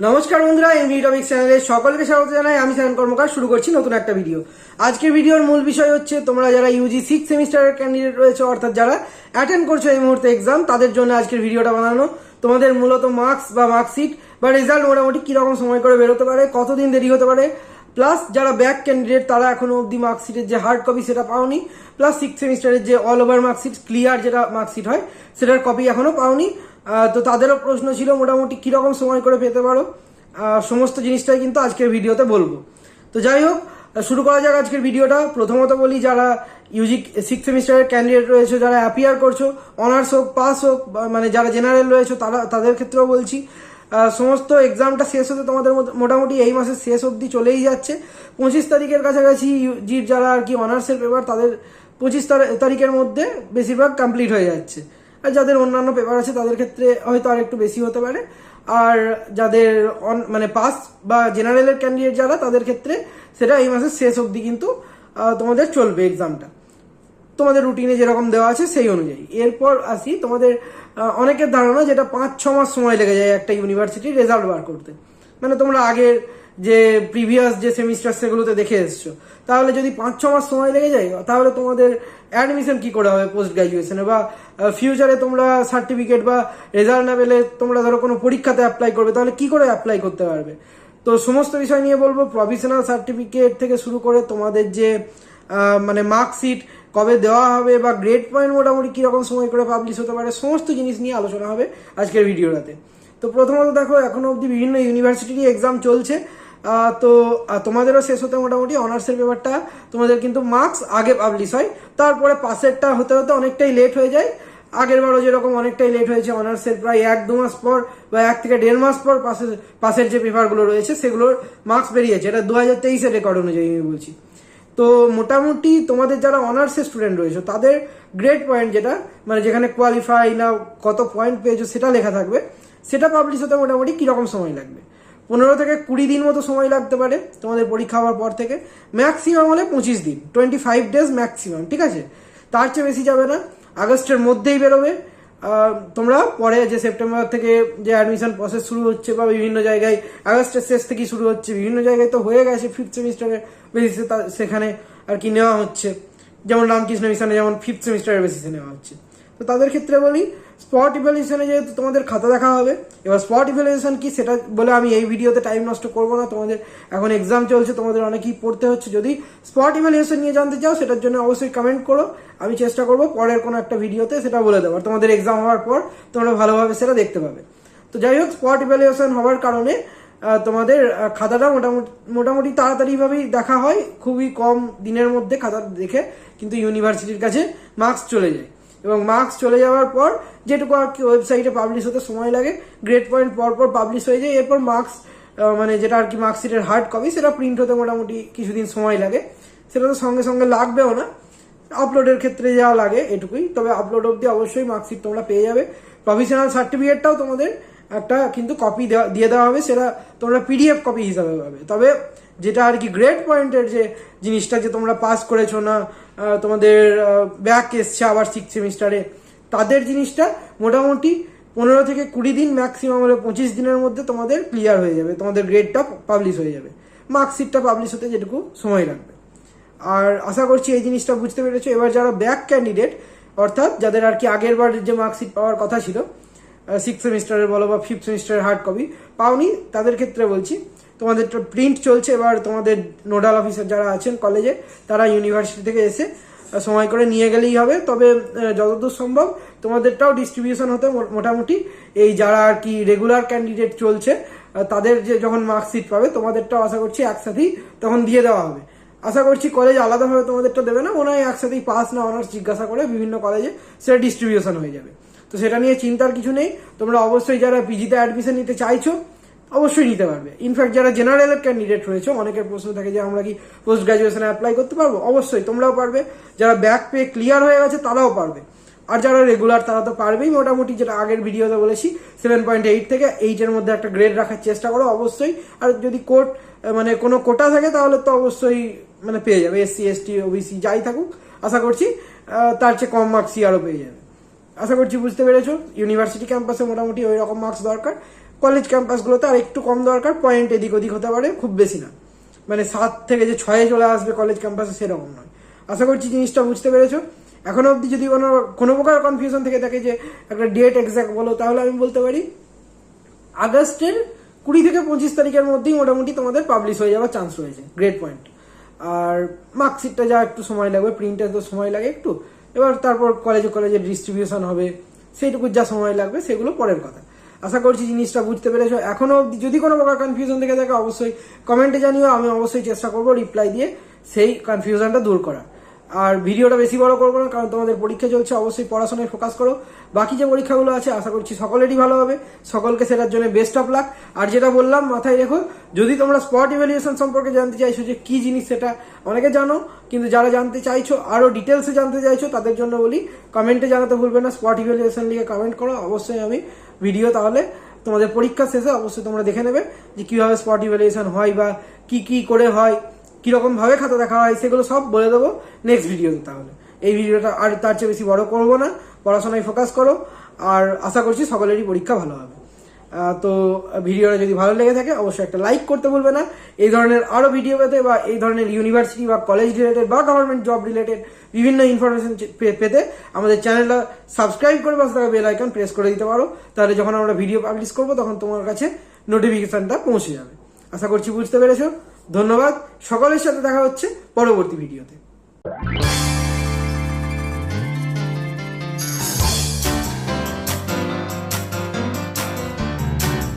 নমস্কার বন্ধুরা MB topics চ্যানেলে সকলকে স্বাগত জানাই। আমি সায়ন কর্মকার শুরু করছি নতুন একটা ভিডিও আজকের ভিডিওর মূল বিষয় হচ্ছে, তোমরা যারা ইউজি সিক্স সেমিস্টারের ক্যান্ডিডেট রয়েছে, অর্থাৎ যারা অ্যাটেন্ড করছ এই মুহূর্তে এক্সাম তাদের জন্য আজকের ভিডিওটা বানানো। তোমাদের মূলত মার্কস বা মার্কশিট বা রেজাল্ট মোটামুটি কীরকম সময় করে বেরোতে পারে, কতদিন দেরি হতে পারে প্লাস যারা ব্যাক ক্যান্ডিডেট তারা এখনও অবধি মার্কশিটের যে হার্ড কপি সেটা পাওনি প্লাস সিক্স সেমিস্টারের যে অল ওভার মার্কশিট ক্লিয়ার যেটা মার্কশিট হয়, সেটার কপি এখনও পাওনি। তো তাদেরও প্রশ্ন ছিল মোটামুটি কীরকম সময় করে পেতে পারো। সমস্ত জিনিসটাই কিন্তু আজকের ভিডিওতে বলব। তো যাই হোক শুরু করা যাক আজকের ভিডিওটা। প্রথমত বলি, যারা ইউজি সিক্স সেমিস্টারের ক্যান্ডিডেট রয়েছে, যারা অ্যাপিয়ার করছ অনার্স হোক পাস হোক মানে যারা জেনারেল রয়েছে, তারা, তাদের ক্ষেত্রেও বলছি সমস্ত এক্সামটা শেষ হতে তোমাদের মোটামুটি এই মাসের শেষ অবধি চলেই যাচ্ছে। পঁচিশ তারিখের কাছাকাছি ইউজির যারা আর কি অনার্সের পেপার তাদের পঁচিশ তারিখের মধ্যে বেশিরভাগ কমপ্লিট হয়ে যাচ্ছে। যাদের অন্যান্য পেপার আছে, তাদের ক্ষেত্রে হয়তো আর একটু বেশি হতে পারে। আর যাদের অন মানে পাস বা জেনারেলের ক্যান্ডিডেট যারা, তাদের ক্ষেত্রে সেটা এই মাসের শেষ অবধি কিন্তু তোমাদের চলবে এক্সামটা তোমাদের রুটিনে যেরকম দেওয়া আছে, সেই অনুযায়ী। এরপর আসি তোমাদের অনেকের ধারণা যেটা পাঁচ ছ মাস সময় লেগে যায় একটা ইউনিভার্সিটির রেজাল্ট বার করতে। মানে তোমরা আগের যে প্রিভিয়াস যে সেমিস্টার সেগুলোতে দেখে এসছো। তাহলে যদি পাঁচ, ছ মাস সময় লেগে যায়, তাহলে তোমাদের অ্যাডমিশন কি করে হবে পোস্ট গ্রাজুয়েশনে বা ফিউচারে তোমরা সার্টিফিকেট বা রেজাল্ট না পেলে তোমরা ধরো কোনো পরীক্ষাতে অ্যাপ্লাই করবে, তাহলে কি করে অ্যাপ্লাই করতে পারবে? তো সমস্ত বিষয় নিয়ে বলব প্রফেশনাল সার্টিফিকেট থেকে শুরু করে তোমাদের যে মানে মার্কশিট কবে দেওয়া হবে বা গ্রেড পয়েন্ট মোটামুটি কীরকম সময় করে পাবলিশ হতে পারে, সমস্ত জিনিস নিয়ে আলোচনা হবে আজকের ভিডিওটাতে তো প্রথমত দেখো, এখনও অবধি বিভিন্ন ইউনিভার্সিটিরই এক্সাম চলছে। তো তোমাদেরও শেষ হতে মোটামুটি অনার্সের পেপারটা তোমাদের কিন্তু মার্কস আগে পাবলিশ হয়। তারপরে পাশেরটা হতে হতে অনেকটাই লেট হয়ে যায়। আগের বারও যেরকম অনেকটাই লেট হয়েছে অনার্সের প্রায় এক দু মাস পর বা এক থেকে দেড় মাস পর পাশের পাশের যে পেপারগুলো রয়েছে, সেগুলোর মার্কস বেরিয়েছে। এটা দু হাজার তেইশের রেকর্ড অনুযায়ী আমি বলছি। তো মোটামুটি তোমাদের যারা অনার্সের স্টুডেন্ট রয়েছে, তাদের গ্রেড পয়েন্ট যেটা মানে যেখানে কোয়ালিফাই না, কত পয়েন্ট পেয়েছ, সেটা লেখা থাকবে। সেটা পাবলিশ হতে মোটামুটি কীরকম সময় লাগবে? পনেরো থেকে কুড়ি দিন মতো সময় লাগতে পারে তোমাদের পরীক্ষা হওয়ার পর থেকে। ম্যাক্সিমাম হলে পঁচিশ দিন টোয়েন্টি ফাইভ ডেজ ম্যাক্সিমাম ঠিক আছে? তার চেয়ে বেশি যাবে না, আগস্টের মধ্যেই বেরোবে। তোমরা পরে যে সেপ্টেম্বর থেকে যে অ্যাডমিশন প্রসেস শুরু হচ্ছে বা বিভিন্ন জায়গায়, আগস্টের শেষ থেকেই শুরু হচ্ছে, বিভিন্ন জায়গায় তো হয়ে গেছে ফিফথ সেমিস্টারের বেসিসে সেখানে আর কি নেওয়া হচ্ছে। যেমন রামকৃষ্ণ মিশনে যেমন ফিফথ সেমিস্টারের বেসিসে নেওয়া হচ্ছে। তো তাদের ক্ষেত্রে বলি স্পট ইভ্যালুয়েশনে যেহেতু তোমাদের খাতা দেখা হবে, এবার স্পট ইভ্যালুয়েশন কি সেটা বলে আমি এই ভিডিওতে টাইম নষ্ট করব না, তোমাদের এখন এক্সাম চলছে, তোমাদের অনেকেই পড়তে হচ্ছে, যদি স্পট ইভ্যালুয়েশন নিয়ে জানতে চাও, সেটার জন্য অবশ্যই কমেন্ট করো, আমি চেষ্টা করব পরের কোনো একটা ভিডিওতে সেটা বলে দেবো তোমাদের এক্সাম হওয়ার পর তোমরা ভালোভাবে সেটা দেখতে পাবে। তো যাই হোক স্পট ইভ্যালুয়েশন হওয়ার কারণে তোমাদের খাতাটা মোটামুটি মোটামুটি তাড়াতাড়িভাবেই দেখা হয়, খুবই কম দিনের মধ্যে খাতা দেখে কিন্তু ইউনিভার্সিটির কাছে মার্কস চলে যায়। এবং মার্কস চলে যাওয়ার পর যেটুকু আর কি ওয়েবসাইটে পাবলিশ হতে সময় লাগে গ্রেড পয়েন্ট পর পর পাবলিশ হয়ে যায়, এরপর মার্কস মানে যেটা আর কি মার্কশিটের হার্ড কপি সেটা প্রিন্ট হতে মোটামুটি কিছুদিন সময় লাগে। সেটা তো সঙ্গে সঙ্গে লাগবেও না। আপলোডের ক্ষেত্রে যা লাগে এটুকুই। তবে আপলোড অবধি অবশ্যই মার্কশিট তোমরা পেয়ে যাবে। প্রফেশনাল সার্টিফিকেটটাও তোমাদের একটা কিন্তু কপি দেওয়া, দিয়ে দেওয়া হবে। সেটা তোমরা পিডিএফ কপি হিসাবে পাবে। তবে যেটা আর কি গ্রেড পয়েন্টের যে জিনিসটা যে তোমরা পাস করেছ না তোমাদের ব্যাক এসছে আবার সিক্স সেমিস্টারে তাদের জিনিসটা মোটামুটি পনেরো থেকে কুড়ি দিন ম্যাক্সিমাম হলে পঁচিশ দিনের মধ্যে তোমাদের ক্লিয়ার হয়ে যাবে, তোমাদের গ্রেডটা পাবলিশ হয়ে যাবে। মার্কশিটটা পাবলিশ হতে যেটুকু সময় লাগবে। আর আশা করছি এই জিনিসটা বুঝতে পেরেছ। এবার যারা ব্যাক ক্যান্ডিডেট অর্থাৎ যাদের আর কি আগের বার যে মার্কশিট পাওয়ার কথা ছিল সিক্স সেমিস্টারের বলো বা ফিফথ সেমিস্টারের হার্ড কপি পাওনি, তাদের ক্ষেত্রে বলছি তোমাদের প্রিন্ট চলছে, এবার তোমাদের নোডাল অফিসার যারা আছেন কলেজে তারা ইউনিভার্সিটি থেকে এসে সময় করে নিয়ে গেলেই হবে। তবে যতদূর সম্ভব তোমাদেরটাও ডিস্ট্রিবিউশন হতে মোটামুটি। এই যারা আর কি রেগুলার ক্যান্ডিডেট চলছে তাদের যে যখন মার্কশিট পাবে, তোমাদেরটাও আশা করছি একসাথেই তখন দিয়ে দেওয়া হবে। আশা করছি কলেজ আলাদাভাবে তোমাদেরটা দেবে না, মনে হয় একসাথেই পাস না অনার্স জিজ্ঞাসা করে বিভিন্ন কলেজে সেটা ডিস্ট্রিবিউশন হয়ে যাবে। তো সেটা নিয়ে চিন্তার কিছু নেই। তোমরা অবশ্যই যারা পিজিতে অ্যাডমিশন নিতে চাইছো অবশ্যই নিতে পারবে। ইনফ্যাক্ট যারা জেনারেলের ক্যান্ডিডেট রয়েছে, অনেকের প্রশ্ন থাকে যে আমরা কি পোস্ট গ্রাজুয়েশনে অ্যাপ্লাই করতে পারব? অবশ্যই, তোমরাও পারবে। যারা ব্যাক পে ক্লিয়ার হয়ে গেছে, তারাও পারবে। আর যারা রেগুলার তারা তো পারবেই। মোটামুটি যেটা আগের ভিডিওতে বলেছি সেভেন পয়েন্ট এইট থেকে এইটের মধ্যে একটা গ্রেড রাখার চেষ্টা করো, অবশ্যই। আর যদি কোর্ট মানে কোনো কোটা থাকে, তাহলে তো অবশ্যই মানে পেয়ে যাবে। এসসি এসটি ওবিসি যাই থাকুক। আশা করছি তার চেয়ে কম মার্কসই আরও পেয়ে যাবে। আশা করছি বুঝতে পেরেছ। ইউনিভার্সিটি ক্যাম্পাসে মোটামুটি ওই রকম মার্কস দরকার। কলেজ ক্যাম্পাসগুলোতে আর একটু কম দরকার পয়েন্ট এদিক ওদিক হতে পারে, খুব বেশি না। মানে সাত থেকে যে ছয়ে চলে আসবে কলেজ ক্যাম্পাসে সেরকম নয়। আশা করছি জিনিসটা বুঝতে পেরেছ। এখনও অবধি যদি কোনো কোনো প্রকার কনফিউশন থেকে থাকে যে একটা ডেট এক্সাক্ট বলো, তাহলে আমি বলতে পারি, আগস্টের কুড়ি থেকে পঁচিশ তারিখের মধ্যেই মোটামুটি তোমাদের পাবলিশ হয়ে যাওয়ার চান্স রয়েছে গ্রেট পয়েন্ট আর মার্কশিটটা যা একটু সময় লাগবে প্রিন্টে তো সময় লাগে একটু। এবার তারপর কলেজে কলেজে ডিস্ট্রিবিউশন হবে, সেইটুকু যা সময় লাগবে, সেগুলো পরের কথা। আশা করছি জিনিসটা বুঝতে পেরেছ। এখনও অবধি যদি কোনো প্রকার কনফিউশন থেকে থাকে, অবশ্যই কমেন্টে জানিও, আমি অবশ্যই চেষ্টা করব রিপ্লাই দিয়ে সেই কনফিউশনটা দূর করা আর ভিডিওটা বেশি বড় করব না, কারণ তোমাদের পরীক্ষা চলছে, অবশ্যই পড়াশোনায় ফোকাস করো। বাকি যে পরীক্ষাগুলো আছে, আশা করছি সকলেরই ভালো হবে। সকলকে সেটার জন্য বেস্ট অফ লাক আর যেটা বললাম, মাথায় রেখো, যদি তোমরা স্পট ইভ্যালুয়েশন সম্পর্কে জানতে চাইছো যে কি জিনিস সেটা, অনেকে জানো, কিন্তু যারা জানতে চাইছো, আরও ডিটেলসে জানতে চাইছো, তাদের জন্য বলি কমেন্টে জানাতে ভুলবে না। স্পট ইভ্যালুয়েশন লিখে কমেন্ট করো। অবশ্যই আমি ভিডিও তাহলে তোমাদের পরীক্ষা শেষে অবশ্যই তোমরা দেখে নেবে যে কীভাবে স্পট ইভ্যালুয়েশন হয় বা কি কি করে হয় কীরকমভাবে খাতা দেখা হয়, সেগুলো সব বলে দেবো নেক্সট ভিডিওতে তাহলে। এই ভিডিওটা আর তার চেয়ে বেশি বড় করব না, পড়াশোনায় ফোকাস করো, আর আশা করছি সকলেরই পরীক্ষা ভালো হবে। তো ভিডিওটা যদি ভালো লেগে থাকে, অবশ্যই একটা লাইক করতে বলবে না। এই ধরনের আরও ভিডিও পেতে বা এই ধরনের ইউনিভার্সিটি বা কলেজ রিলেটেড বা গভর্নমেন্ট জব রিলেটেড বিভিন্ন ইনফরমেশন পেতে আমাদের চ্যানেলটা সাবস্ক্রাইব করে পাশে থাকা বেল আইকন প্রেস করে দিতে পারো। তাহলে যখন আমরা ভিডিও পাবলিশ করব, তখন তোমার কাছে নোটিফিকেশনটা পৌঁছে যাবে। আশা করছি বুঝতে পেরেছ। ধন্যবাদ। সকলের সাথে দেখা হচ্ছে পরবর্তী ভিডিওতে